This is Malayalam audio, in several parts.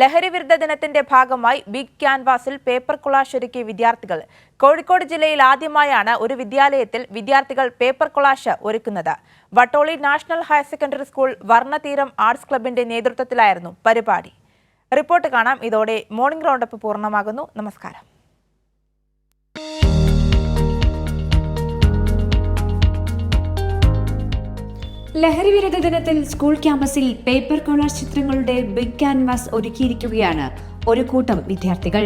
ലഹരി വിരുദ്ധ ദിനത്തിന്റെ ഭാഗമായി ബിഗ് ക്യാൻവാസിൽ പേപ്പർ കൊളാഷ് ഒരുക്കിയ വിദ്യാർത്ഥികൾ. കോഴിക്കോട് ജില്ലയിൽ ആദ്യമായാണ് ഒരു വിദ്യാലയത്തിൽ വിദ്യാർത്ഥികൾ പേപ്പർ കൊളാഷ് ഒരുക്കുന്നത്. Vattoli national higher secondary school Varnatheeram arts ക്ലബിന്റെ നേതൃത്വത്തിലായിരുന്നു പരിപാടി. റിപ്പോർട്ട് കാണാം. ഇതോടെ മോർണിംഗ് റൗണ്ടപ്പ് പൂർണമാകുന്നു. നമസ്കാരം. ലഹരി വിരുദ്ധ ദിനത്തിൽ സ്കൂൾ ക്യാമ്പസിൽ പേപ്പർ കോളർ ചിത്രങ്ങളുടെ ബിഗ് ക്യാൻവാസ് ഒരുക്കിയിരിക്കുകയാണ് ഒരു കൂട്ടം വിദ്യാർത്ഥികൾ.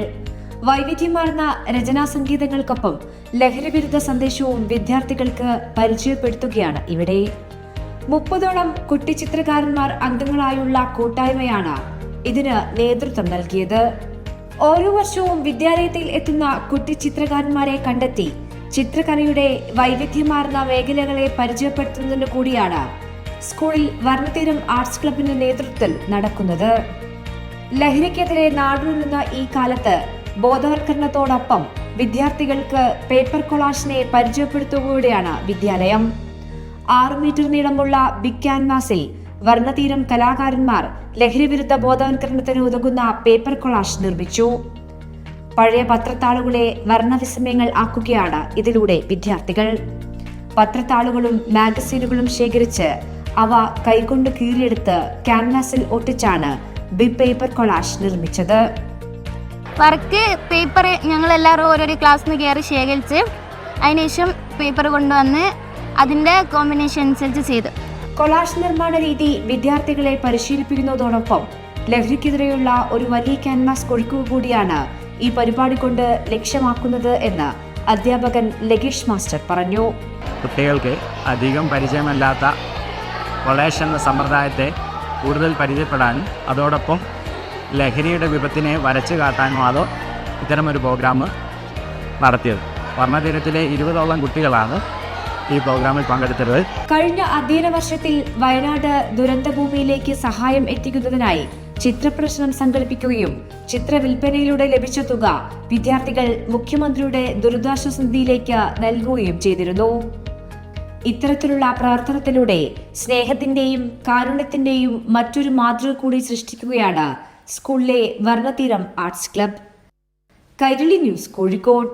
വൈവിധ്യമാർന്ന രചനാ സംഗീതങ്ങൾക്കൊപ്പം ലഹരി വിരുദ്ധ സന്ദേശവും വിദ്യാർത്ഥികൾക്ക് പരിചയപ്പെടുത്തുകയാണ് ഇവിടെ. മുപ്പതോളം കുട്ടിച്ചിത്രകാരന്മാർ അംഗങ്ങളായുള്ള കൂട്ടായ്മയാണ് ഇതിന് നേതൃത്വം നൽകിയത്. ഓരോ വർഷവും വിദ്യാലയത്തിൽ എത്തുന്ന കുട്ടിച്ചിത്രകാരന്മാരെ കണ്ടെത്തി ചിത്രകലയുടെ വൈവിധ്യമാർന്ന മേഖലകളെ പരിചയപ്പെടുത്തുന്നതിന് കൂടിയാണ് സ്കൂളിൽ വർണതീരം ആർട്സ് ക്ലബിന്റെ നേതൃത്വത്തിൽ നടക്കുന്നത്. ലഹരിക്കെതിരെ നാടുന്ന ഈ കാലത്ത് ബോധവൽക്കരണത്തോടൊപ്പം വിദ്യാർത്ഥികൾക്ക് പേപ്പർ കൊളാഷിനെ പരിചയപ്പെടുത്തുകയാണ് വിദ്യാലയം. ആറ് മീറ്റർ നീളമുള്ള ബിഗ് ക്യാൻവാസിൽ വർണതീരം കലാകാരന്മാർ ലഹരിവിരുദ്ധ ബോധവൽക്കരണത്തിന് ഉതകുന്ന പേപ്പർ കൊളാഷ് നിർമ്മിച്ചു. പഴയ പത്രത്താളുകളെ വർണവിസ്മയങ്ങൾ ആക്കുകയാണ് ഇതിലൂടെ വിദ്യാർത്ഥികൾ. പത്രത്താളുകളും മാഗസീനുകളും ശേഖരിച്ച് അവ കൈകൊണ്ട് കീറിയെടുത്ത് ക്യാൻവാസിൽ ഒട്ടിച്ചാണ് ബി പേപ്പർ കൊളാഷ് നിർമ്മിച്ചത്. വർക്ക് പേപ്പർ ഞങ്ങൾ എല്ലാവരും ഓരോരോ ക്ലാസ്സിൽ നിന്ന് കയറി ശേഖരിച്ച് അതിനുശേഷം പേപ്പർ കൊണ്ടുവന്ന് അതിന്റെ കോമ്പിനേഷൻ അനുസരിച്ച് ചെയ്തു. കൊളാഷ് നിർമ്മാണ രീതി വിദ്യാർത്ഥികളെ പരിശീലിപ്പിക്കുന്നതോടൊപ്പം ലഹരിക്കെതിരെയുള്ള ഒരു വലിയ ക്യാൻവാസ് കൊഴുക്കുക കൂടിയാണ് ഈ പരിപാടി കൊണ്ട് ലക്ഷ്യമാക്കുന്നത് എന്ന് അധ്യാപകൻ ലഗേഷ് മാസ്റ്റർ പറഞ്ഞു. കുട്ടികൾക്ക് അധികം പരിചയമല്ലാത്ത കൊളേഷ് എന്ന സമ്പ്രദായത്തെ കൂടുതൽ പരിചയപ്പെടാനും അതോടൊപ്പം ലഹരിയുടെ വിപത്തിനെ വരച്ചു അതോ ഇത്തരമൊരു പ്രോഗ്രാം നടത്തിയത്. വർണതീരത്തിലെ ഇരുപതോളം കുട്ടികളാണ് ഈ പ്രോഗ്രാമിൽ പങ്കെടുത്തത് കഴിഞ്ഞ അധ്യയന വർഷത്തിൽ വയനാട് ദുരന്തഭൂമിയിലേക്ക് സഹായം എത്തിക്കുന്നതിനായി ചിത്രപ്രശ്നം സംഘടിപ്പിക്കുകയും ചിത്രവിൽപ്പനയിലൂടെ ലഭിച്ച തുക വിദ്യാർത്ഥികൾ മുഖ്യമന്ത്രിയുടെ ദുരിതാശ്വാസ നിധിയിലേക്ക് നൽകുകയും ചെയ്തിരുന്നു. ഇത്തരത്തിലുള്ള പ്രവർത്തനത്തിലൂടെ സ്നേഹത്തിന്റെയും കാരുണ്യത്തിന്റെയും മറ്റൊരു മാതൃക കൂടി സൃഷ്ടിക്കുകയാണ് സ്കൂളിലെ Varnatheeram arts club. Kairali news Kozhikode.